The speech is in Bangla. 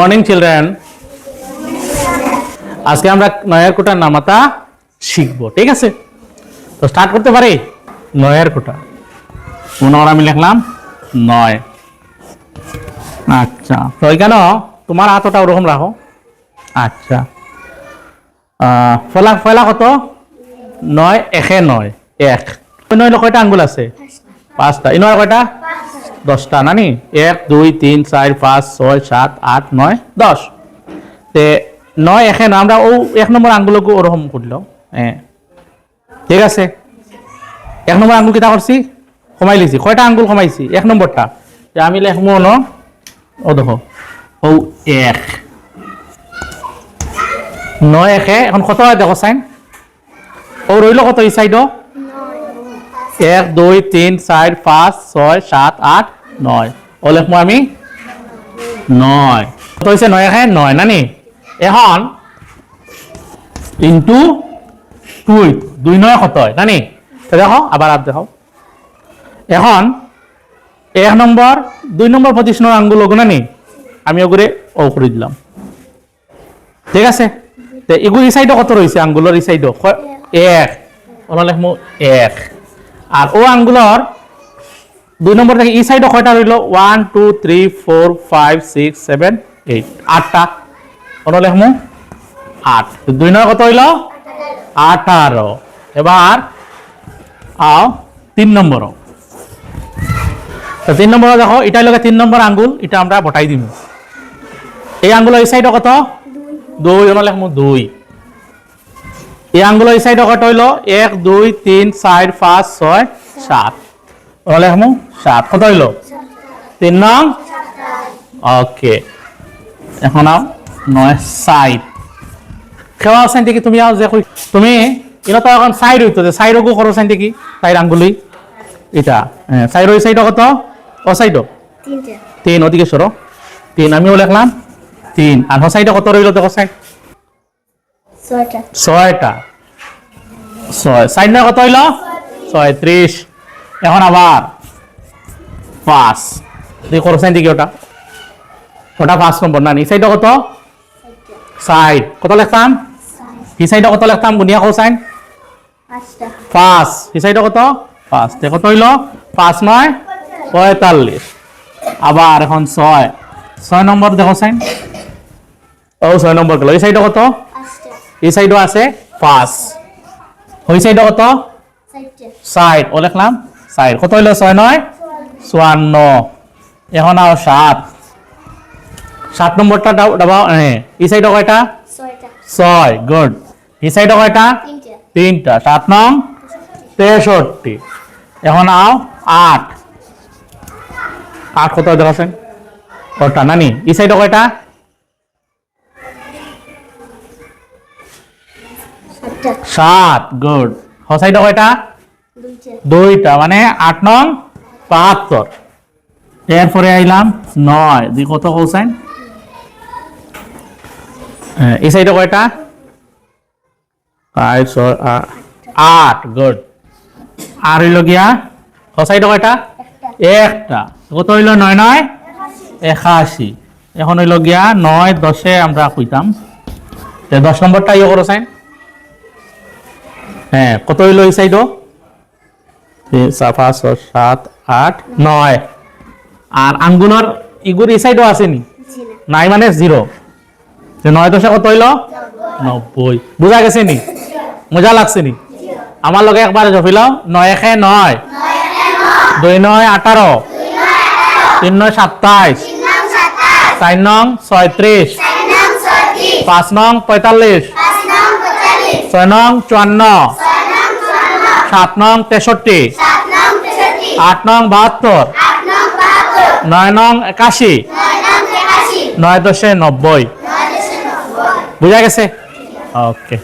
মর্নিং চিলড্রেন আজকে আমরা নয়ের কোটার নামাতা শিখব, ঠিক আছে? তো স্টার্ট করতে পারি? নয়ের কোটা। পুনর আমি লিখলাম নয়। আচ্ছা তো কেন তোমার হাতটা ওরকম রাখো। আচ্ছা। ফলা ফলা কত? নয়, একে নয়, এক। নয় কয়টা আঙ্গুল আছে? পাঁচটা। এই নয় কয়টা? দশটা নানি? এক দুই তিন চার পাঁচ ছয় সাত আট নয় দশ। তে নয় একে নয় আমরা ও এক নম্বর আঙ্গুলকে ওরকম করল। হ্যাঁ ঠিক আছে? এক নম্বর আঙ্গুল কিতা করছি কমাই লিছি কয়টা আঙ্গুল কমাইছি? এক নম্বরটা তে আমি লেখবো ন ও দেখো। ও এক। নয় একে। এখন কত হয় দেখো চাইন? ও রইল কত এই সাইডও এক দুই তিন চার পাঁচ ছয় সাত আট নয়। ও লেখবো আমি নয়। কত হয়েছে নয় একে নয়, নানি? এখন ইন্টু টুই দুই নয় কত নানি? দেখো, আবার আর দেখো এখন এক নম্বর, দুই নম্বর পজিশনের আঙ্গুল ওগুলো নানি? আমি ওগুলো ও করে দিলাম। ঠিক আছে? তো এগুলো এই সাইডে কত রয়েছে আঙ্গুলের এই সাইডে এক। ওরা লেখবো এক। আর ও আঙ্গুলর দুই নম্বর থেকে এই সাইডে কয়টা রইল? One two three four five six seven eight আটটা। ওরা লেখবো আট। দুই নম্বর কত হইল? আঠারো। এবার আও তিন নম্বর তো তিন নম্বর দেখো, এটাই লগে তিন নম্বর আঙ্গুল, এটা আমরা বটাই দিম। এই আঙ্গুল এই সাইডে কত? দুই। ওরা লেখবো দুই। এই আঙ্গুল এই সাইডে কত হইল? এক, দুই, তিন, চার, পাঁচ, ছয়, সাত। ওরা লেখবো সাত কত হইল? তিন নং? ওকে। এখন আও নয় সাইড খেওয়া চাইন দেখি তুমি আও যে কই তুমি এটা তো এখন সাইড হইতো যে সাইডকো করো চাইন দেখি সাইড আঙ্গুলি। এটা সাইড ওই সাইড কত? ও সাইড তিন ওদিকে সরো। তিন আমিও লিখলাম। তিন। আর হ সাইডে কত রইল দেখো সাইড ছয়টা। ছয়টা। ছয়। সাইড না কত হইল? ছয়ত্রিশ। এখন আবার পাঁচ। দেখি করো সাইন দেখি ওটা। ওটা পাঁচ নম্বর। না এই সাইডে কত? সাইড কত লিখতাম? এই সাইডে কত লিখতাম? গুনিয়া কো সাইন? পাঁচ। এই সাইডে কত? পাঁচ। তে কত হইল? পাঁচ নয় পঁয়তাল্লিশ। আবার এখন ছয়। ছয় নম্বর দেখো সাইন। ও ছয় নম্বর গেল। এই সাইডে কত? এই সাইডও আছে পাঁচ। ওই সাইডে কত? সাইড ও লিখলাম? সাইড কত হইল ছয় নয়? চুয়ান্ন এখন আও সাত। সাত নম্বরটা দাবাও হ্যাঁ এই সাইডে কয়টা? ছয় গুড। এই সাইডে কয়টা? তিনটে। সাত নং? তেষট্টি। এখন আও আট আট কত দেখাছেন কটা নানি এই সাইডে কয়টা? সাত গুড। হ সাইডে কয়টা? দুইটা। মানে আট নং বাহাত্তর। এরপরে আইলাম নয়। দুই কত কৌসাইন এই সাইডে কয়টা? ফাইভ ছয় আট গুড আর হইল গিয়া হ সাইডে কয়টা? একটা। কত হইল? নয় নয়? একাশি। এখন হইল গিয়া নয় দশে আমরা কইতাম। দশ নম্বরটা ইয়ে করো সাইন হ্যাঁ কত হইল এই সাইডও সাত, আট, নয়। আর আঙ্গুলের ইগুর এই সাইডও আসেনি নাই মানে জিরো নয় দশে কত হইল? নব্বই বুঝা গেছে নি? মজা লাগছে নি? আমার লগে একবার জপিল। নয় একে নয়। দুই নয় আঠারো তিন নয় সাতাইশ চার নং ছয়ত্রিশ পাঁচ নং পঁয়তাল্লিশ। ছয় নং চুয়ান্ন সাত নং তেষট্টি। আট নং বাহাত্তর। নয় নং একাশি। নয় দশে নব্বই। বুঝা গেছে? ওকে।